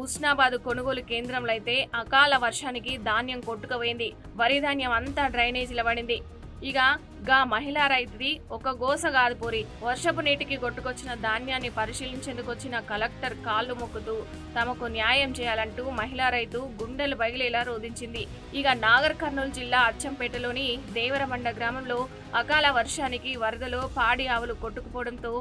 హుస్నాబాద్ కొనుగోలు కేంద్రంలో అయితే అకాల వర్షానికి ధాన్యం కొట్టుకుపోయింది. వరి ధాన్యం అంతా డ్రైనేజీలో పడింది. ఇక గా మహిళా రైతుది ఒక గోస కాదు వర్షపు నీటికి కొట్టుకొచ్చిన ధాన్యాన్ని పరిశీలించేందుకు వచ్చిన కలెక్టర్ కాళ్ళు మొక్కుతూ తమకు న్యాయం చేయాలంటూ మహిళా రైతు గుండెలు బగిలేలా రోధించింది. ఇక నాగర్ కర్నూలు జిల్లా అచ్చంపేటలోని దేవరమండ గ్రామంలో అకాల వర్షానికి వరదలో పాడి ఆవులు కొట్టుకుపోవడంతో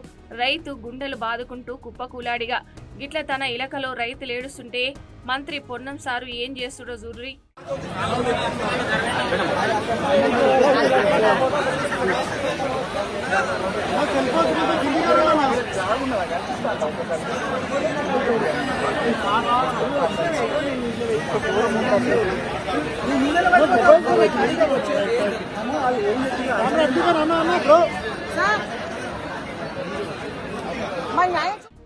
రైతు గుండెలు బాదుకుంటూ కుప్పకూలాడిగా. గిట్ల తన ఇలకలో రైతులు ఏడుస్తుంటే మంత్రి పొన్నం సారు ఏం చేస్తుడో జూర్రి.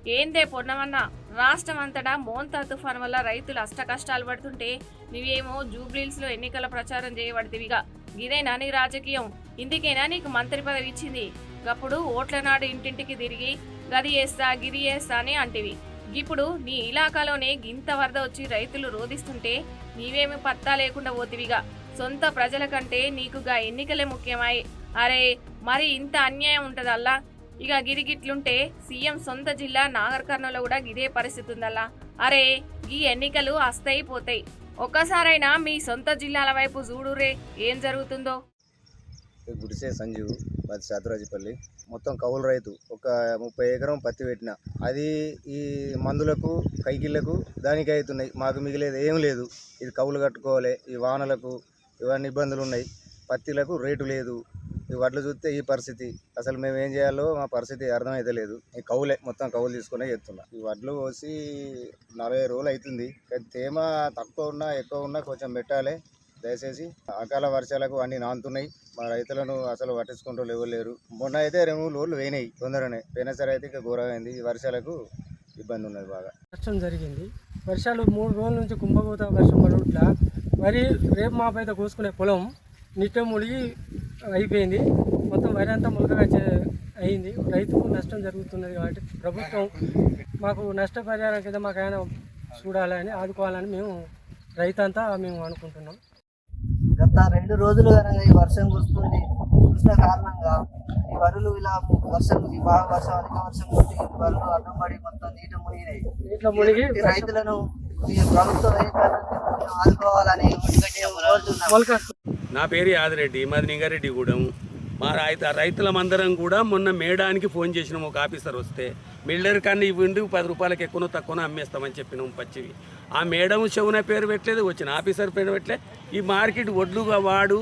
ఏందే పొన్నమన్న? రాష్ట్రం అంతటా మోంతా తుఫాన్ వల్ల రైతులు అష్ట కష్టాలు పడుతుంటే నువ్వేమో జూబ్లీల్స్లో ఎన్నికల ప్రచారం చేయబడితివిగా. ఇదేనా నీ రాజకీయం. ఇందుకేనా నీకు మంత్రి పదవి ఇచ్చింది? గప్పుడు ఓట్ల నాడు ఇంటింటికి తిరిగి గది వేస్తా గిరి వేస్తా అని అంటివి. ఇప్పుడు నీ ఇలాకాలోనే గింత వరద వచ్చి రైతులు రోధిస్తుంటే నీవేమి పత్తా లేకుండా పోతివిగా. సొంత ప్రజల కంటే నీకుగా ఎన్నికలే ముఖ్యమాయి. అరే మరి ఇంత అన్యాయం ఉంటదల్లా? ఇక గిరిగిట్లుంటే సీఎం సొంత జిల్లా నాగర్ కర్నూలు కూడా ఇదే పరిస్థితి ఉందల్లా అరే ఈ ఎన్నికలు అస్తయి పోతాయి ఒక్కసారైనా మీ సొంత జిల్లాల వైపు చూడురే ఏం జరుగుతుందో? గుడిసే సంజీవ్ మాది శాతరాజపల్లి మొత్తం కౌలు రైతు ఒక ముప్పై ఎకరం పత్తి పెట్టిన. అది ఈ మందులకు కైకిళ్ళకు దానికి అవుతున్నాయి. మాకు మిగిలేదు ఏం లేదు. ఇది కౌలు కట్టుకోవాలి. ఈ వానలకు ఇవన్నీ ఇబ్బందులు ఉన్నాయి పత్తిలకు రేటు లేదు. ఈ వడ్లు చూస్తే ఈ పరిస్థితి. అసలు మేము ఏం చేయాలో మా పరిస్థితి అర్థమైతే లేదు. ఈ కౌలే మొత్తం కౌలు తీసుకునే చెప్తున్నా ఈ వడ్లు పోసి నలభై రోజులు అవుతుంది కానీ తేమ తక్కువ ఉన్నా ఎక్కువ ఉన్నా కొంచెం పెట్టాలి. దయచేసి అకాల వర్షాలకు అన్ని నానుతున్నాయి మా రైతులను అసలు పట్టించుకుంటూ లేరు. మొన్న అయితే రెండు మూడు రోజులు వేయినాయి తొందరనే. సరే అయితే ఇక ఘోరమైంది. ఈ వర్షాలకు ఇబ్బంది ఉన్నది బాగా. నష్టం జరిగింది. వర్షాలు మూడు రోజుల నుంచి కుంభకోత వర్షం పడుట్ల. వరి రేపు మాపైతే కోసుకునే పొలం నిత్యం మునిగి అయిపోయింది. మొత్తం వరి అంతా ములకగా అయింది. రైతుకు నష్టం జరుగుతున్నది కాబట్టి ప్రభుత్వం మాకు నష్టపరిహారం కింద మాకు ఆయన చూడాలని ఆదుకోవాలని మేము రైతంతా మేము అనుకుంటున్నాం. గత రెండు రోజులు కనుక ఈ వర్షం కురుస్తుంది. కురిసిన కారణంగా ఈ వరులు ఇలా వర్షం బాగా వర్షం అధిక వర్షం కురిసి ఈ వరులు అడ్డం పడి మొత్తం నీట మునిగినాయి. ఇట్లా మునిగి రైతులను ప్రభుత్వ ఆదుకోవాలని కోరుతున్నాం. నా పేరు యాదిరెడ్డి మాది నింగారెడ్డిగూడెం మా రైతు రైతులమందరం కూడా మొన్న మేడానికి ఫోన్ చేసినాం ఒక ఆఫీసర్ వస్తే. మిల్లర్ కన్నా ఇవ్వండి పది రూపాయలకి ఎక్కువనో తక్కువనో అమ్మేస్తామని చెప్పినాం పచ్చివి. ఆ మేడం చెవున పేరు పెట్టలేదు వచ్చిన ఆఫీసర్ పేరు పెట్టలే. ఈ మార్కెట్ ఒడ్లుగా వాడు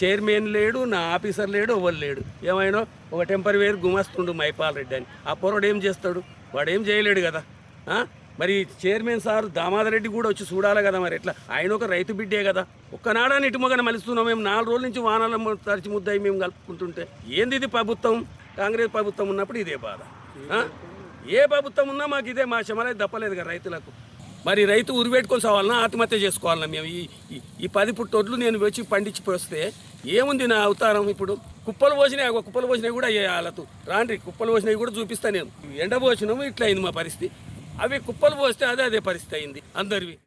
చైర్మన్ లేడు నా ఆఫీసర్ లేడు ఎవరు లేడు. ఏమైనా ఒక టెంపరీ వేరు గుమాస్తుండు మైపాల్ రెడ్డి అని. ఆ పొరడు ఏం చేస్తాడు? వాడు ఏం చేయలేడు కదా మరి చైర్మన్ సార్ దామాదర్ రెడ్డి కూడా వచ్చి చూడాలి కదా మరి. ఎట్లా? ఆయన ఒక రైతు బిడ్డే కదా. ఒక్కనాడని ఇటు మలుస్తున్నాం. మేము నాలుగు రోజుల నుంచి వానాల తరిచి ముద్దయి మేము కలుపుకుంటుంటే ఏంది ఇది ప్రభుత్వం? కాంగ్రెస్ ప్రభుత్వం ఉన్నప్పుడు ఇదే బాధ. ఏ ప్రభుత్వం ఉన్నా మాకు ఇదే మా శమలై దప్పలేదు కదా రైతులకు. మరి రైతు ఉరిపెట్టుకొని సావాలన్నా ఆత్మహత్య చేసుకోవాలన్నా మేము? ఈ ఈ- పది పుట్టొడ్లు నేను వచ్చి పండించి పోస్తే ఏముంది నా అవతారం ఇప్పుడు? కుప్పలు పోసినాయి కుప్పలు పోసినాయి కూడా అయ్యాయి వాళ్ళతో రాండ్రి కుప్పలు పోసినాయి కూడా చూపిస్తా నేను. ఎండ పోసినాము ఇట్లా అయింది మా పరిస్థితి. అవి కుప్పలు పోస్తే అదే అదే పరిస్థితి అయింది అందరివి.